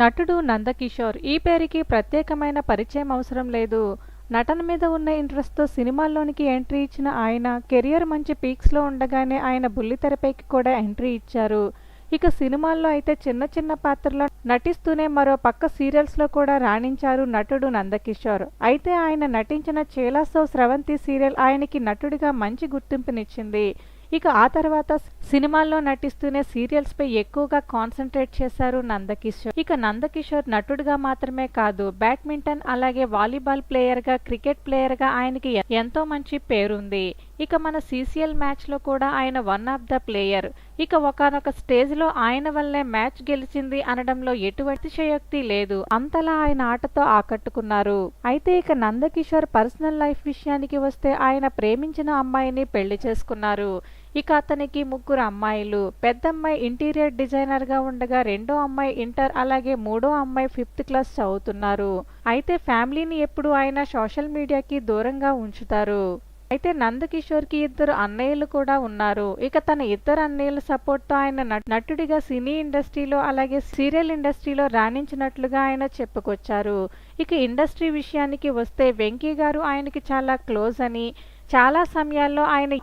నటుడు నందకిషోర్. ఈ పేరుకి ప్రత్యేకమైన పరిచయం అవసరం లేదు. నటన మీద ఉన్న ఇంట్రెస్ట్తో సినిమాల్లోనికి ఎంట్రీ ఇచ్చిన ఆయన కెరియర్ మంచి పీక్స్లో ఉండగానే ఆయన బుల్లితెరపైకి కూడా ఎంట్రీ ఇచ్చారు. ఇక సినిమాల్లో అయితే చిన్న చిన్న పాత్రలో నటిస్తూనే మరో పక్క సీరియల్స్లో కూడా రాణించారు నటుడు నందకిషోర్. అయితే ఆయన నటించిన చేలాసో స్రవంతి సీరియల్ ఆయనకి నటుడిగా మంచి గుర్తింపునిచ్చింది. ఇక ఆ తర్వాత సినిమాల్లో నటిస్తూనే సీరియల్స్ పై ఎక్కువగా కాన్సన్ట్రేట్ చేశారు నందకిషోర్. ఇక నందకిషోర్ నటుడిగా మాత్రమే కాదు బ్యాడ్మింటన్ అలాగే వాలీబాల్ ప్లేయర్గా క్రికెట్ ప్లేయర్గా ఆయనకి ఎంతో మంచి పేరుంది. ఇక మన సీసీఎల్ మ్యాచ్లో కూడా ఆయన వన్ ఆఫ్ ద ప్లేయర్. ఇక ఒకనొక స్టేజ్లో ఆయన వల్లే మ్యాచ్ గెలిచింది అనడంలో ఎటువంటి శయోక్తి లేదు. అంతలా ఆయన ఆటతో ఆకట్టుకున్నారు. అయితే ఇక నందకిషోర్ పర్సనల్ లైఫ్ విషయానికి వస్తే ఆయన ప్రేమించిన అమ్మాయిని పెళ్ళి చేసుకున్నారు. ఇక అతనికి ముగ్గురు అమ్మాయిలు. పెద్దమ్మాయి ఇంటీరియర్ డిజైనర్గా ఉండగా రెండో అమ్మాయి ఇంటర్ అలాగే మూడో అమ్మాయి ఫిఫ్త్ క్లాస్ చదువుతున్నారు. అయితే ఫ్యామిలీని ఎప్పుడు ఆయన సోషల్ మీడియాకి దూరంగా ఉంచుతారు. అయితే నందకిషోర్కి ఇద్దరు అన్నయ్యలు కూడా ఉన్నారు. ఇక తన ఇద్దరు అన్నయ్యల సపోర్ట్తో ఆయన నటుడిగా సినీ ఇండస్ట్రీలో అలాగే సీరియల్ ఇండస్ట్రీలో రాణించినట్లుగా ఆయన చెప్పుకొచ్చారు. ఇక ఇండస్ట్రీ విషయానికి వస్తే వెంకీ గారు ఆయనకి చాలా క్లోజ్ అని చాలా సమయాల్లో ఆయన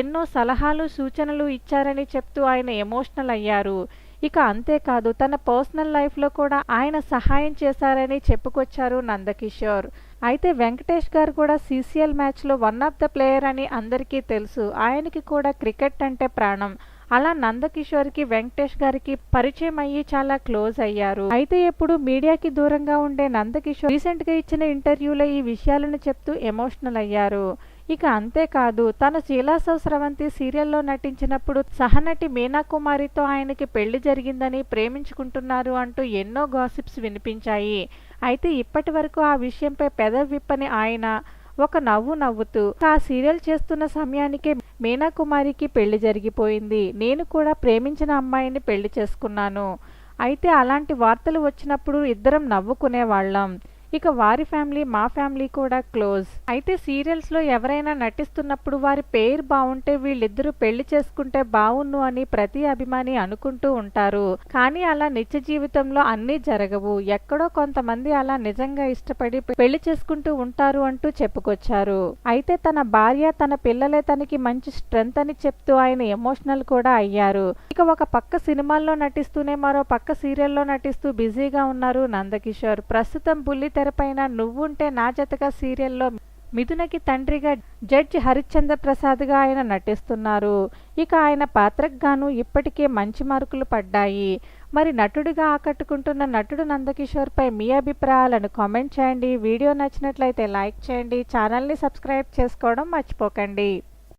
ఎన్నో సలహాలు సూచనలు ఇచ్చారని చెప్తూ ఆయన ఎమోషనల్ అయ్యారు. ఇక అంతేకాదు తన పర్సనల్ లైఫ్లో కూడా ఆయన సహాయం చేశారని చెప్పుకొచ్చారు నందకిషోర్. అయితే వెంకటేష్ గారు కూడా సీసీఎల్ మ్యాచ్లో వన్ ఆఫ్ ద ప్లేయర్ అని అందరికీ తెలుసు. ఆయనకి కూడా క్రికెట్ అంటే ప్రాణం. అలా నందకిషోర్కి వెంకటేష్ గారికి పరిచయం అయ్యి చాలా క్లోజ్ అయ్యారు. అయితే ఎప్పుడు మీడియాకి దూరంగా ఉండే నందకిషోర్ రీసెంట్గా ఇచ్చిన ఇంటర్వ్యూలో ఈ విషయాలను చెప్తూ ఎమోషనల్ అయ్యారు. ఇక అంతేకాదు తను శీలాసో స్రవంతి సీరియల్లో నటించినప్పుడు సహనటి మీనా కుమారితో ఆయనకి పెళ్ళి జరిగిందని ప్రేమించుకుంటున్నారు అంటూ ఎన్నో గాసిప్స్ వినిపించాయి. అయితే ఇప్పటి వరకు ఆ విషయంపై పెద విప్పని ఆయన ఒక నవ్వు నవ్వుతూ ఆ సీరియల్ చేస్తున్న సమయానికే మీనాకుమారికి పెళ్ళి జరిగిపోయింది. నేను కూడా ప్రేమించిన అమ్మాయిని పెళ్ళి చేసుకున్నాను. అయితే అలాంటి వార్తలు వచ్చినప్పుడు ఇద్దరం నవ్వుకునేవాళ్ళం. ఇక వారి ఫ్యామిలీ మా ఫ్యామిలీ కూడా క్లోజ్. అయితే సీరియల్స్లో ఎవరైనా నటిస్తున్నప్పుడు వారి పేరు బాగుంటే వీళ్ళిద్దరూ పెళ్ళి చేసుకుంటే బావున్ను అని ప్రతి అభిమాని అనుకుంటూ ఉంటారు. కానీ అలా నిత్య జీవితంలో అన్నీ జరగవు. ఎక్కడో కొంతమంది అలా నిజంగా ఇష్టపడి పెళ్ళి చేసుకుంటూ ఉంటారు అంటూ చెప్పుకొచ్చారు. అయితే తన భార్య తన పిల్లలే తనకి మంచి స్ట్రెంత్ అని చెప్తూ ఆయన ఎమోషనల్ కూడా అయ్యారు. ఇక ఒక పక్క సినిమాల్లో నటిస్తూనే మరో పక్క సీరియల్లో నటిస్తూ బిజీగా ఉన్నారు నందకిషోర్. ప్రస్తుతం బుల్లి తెరపైన నువ్వుంటే నా జతగా సీరియల్లో మిథునకి తండ్రిగా జడ్జ్ హరిశ్చంద్ర ప్రసాద్గా ఆయన నటిస్తున్నారు. ఇక ఆయన పాత్రకు గాను ఇప్పటికే మంచి మార్కులు పడ్డాయి. మరి నటుడిగా ఆకట్టుకుంటున్న నటుడు నందకిషోర్పై మీ అభిప్రాయాలను కామెంట్ చేయండి. వీడియో నచ్చినట్లయితే లైక్ చేయండి. ఛానల్ని సబ్స్క్రైబ్ చేసుకోవడం మర్చిపోకండి.